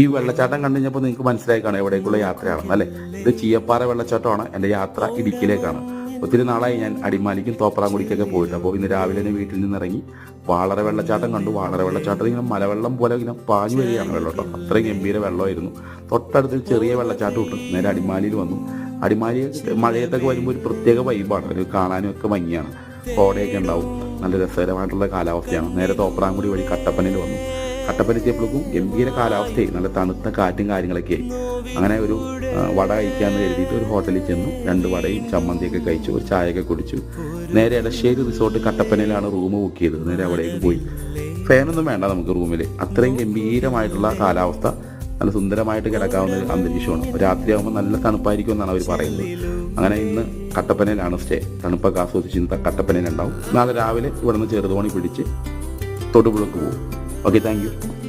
ഈ വെള്ളച്ചാട്ടം കണ്ടു കഴിഞ്ഞപ്പോൾ നിങ്ങൾക്ക് മനസ്സിലായി കാണും എവിടേക്കുള്ള യാത്രയാണെന്ന് അല്ലേ? ഇത് ചീയപ്പാറ വെള്ളച്ചാട്ടമാണ് എന്റെ യാത്ര ഇടുക്കിയിലേക്കാണ്. ഒത്തിരി നാളായി ഞാൻ അടിമാലിക്കും തോപ്രാങ്കുടിക്കൊക്കെ പോയിട്ട്. അപ്പോൾ ഇന്ന് രാവിലെ തന്നെ വീട്ടിൽ നിന്ന് ഇറങ്ങി വാളറ വെള്ളച്ചാട്ടം കണ്ടു. വാളറ വെള്ളച്ചാട്ടം ഇങ്ങനെ മലവെള്ളം പോലെ ഇങ്ങനെ പാഞ്ഞു വരികയാണ് വെള്ളം അത്രയും ഗംഭീര വെള്ളമായിരുന്നു. തൊട്ടടുത്ത് ചെറിയ വെള്ളച്ചാട്ടം ഇട്ടു. നേരെ അടിമാലിയിൽ വന്നു. അടിമാലി മഴയത്തൊക്കെ വരുമ്പോൾ ഒരു പ്രത്യേക വൈബാണ് ഒരു കാണാനും ഒക്കെ ഭംഗിയാണ്. കോടയൊക്കെ ഉണ്ടാവും. നല്ല രസകരമായിട്ടുള്ള കാലാവസ്ഥയാണ്. നേരെ തോപ്രാങ്കുടി വഴി കട്ടപ്പനയിൽ വന്നു. കട്ടപ്പന എത്തിയപ്പോഴേക്കും ഗംഭീര കാലാവസ്ഥയായി. നല്ല തണുത്ത കാറ്റും കാര്യങ്ങളൊക്കെ അങ്ങനെ ഒരു വട കഴിക്കാമെന്ന് കരുതിയിട്ട് ഒരു ഹോട്ടലിൽ ചെന്നു. രണ്ട് വടയും ചമ്മന്തിയൊക്കെ കഴിച്ചു. ഒരു ചായയൊക്കെ കുടിച്ചു. നേരെ എടശ്ശേരി റിസോർട്ട് കട്ടപ്പനയിലാണ് റൂം ബുക്ക് ചെയ്തത്. നേരെ അവിടേക്ക് പോയി. ഫാനൊന്നും വേണ്ട നമുക്ക് റൂമിൽ അത്രയും ഗംഭീരമായിട്ടുള്ള കാലാവസ്ഥ. നല്ല സുന്ദരമായിട്ട് കിടക്കാവുന്ന ഒരു അന്തരീക്ഷമാണ്. രാത്രിയാകുമ്പോൾ നല്ല തണുപ്പായിരിക്കും എന്നാണ് അവർ പറയുന്നത്. അങ്ങനെ ഇന്ന് കട്ടപ്പനയിലാണ് സ്റ്റേ. തണുപ്പൊക്കെ ആസ്വദിച്ച് കട്ടപ്പനയിലുണ്ടാവും. നാളെ രാവിലെ ഇവിടുന്ന് ചെറുതോണി പിടിച്ച് തൊടുപുഴക്ക് പോകും. Okay thank